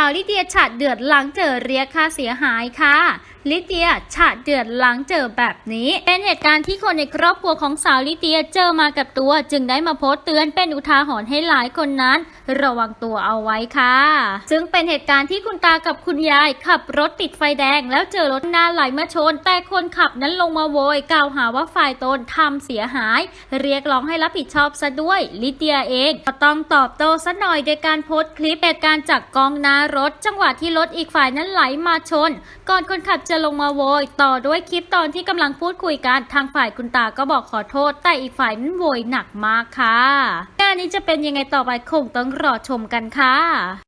าวลิเดียฉัดเดือดหลังเจอเรียกค่าเสียหายค่ะลิเดียฉาดเดือดหลังเจอแบบนี้ เป็นเหตุการณ์ที่คนในครอบครัวของสาวลิเดียเจอมากับตัว จึงได้มาโพสต์เตือนเป็นอุทาหรณ์ให้หลายคนนั้น ระวังตัวเอาไว้ค่ะ ซึ่งเป็นเหตุการณ์ที่คุณตากับคุณยายขับรถติดไฟแดง แล้วเจอรถหน้าไหลมาชน แต่คนขับนั้นลงมาโวยกล่าวหาว่าฝ่ายตนทำเสียหาย เรียกร้องให้รับผิดชอบซะด้วยลิเดียเองก็ต้องตอบโต้ซะหน่อยโดยการโพสต์คลิปเหตุการณ์จากกล้องหน้ารถ จังหวะที่รถอีกฝ่ายนั้นไหลมาชน ก่อนคนขับจะลงมาโวย ต่อด้วยคลิปตอนที่กำลังพูดคุยกันทางฝ่ายคุณตาก็บอกขอโทษ แต่อีกฝ่ายนั้นโวยหนักมากค่ะงานนี้จะเป็นยังไงต่อไปคงต้องรอชมกันค่ะ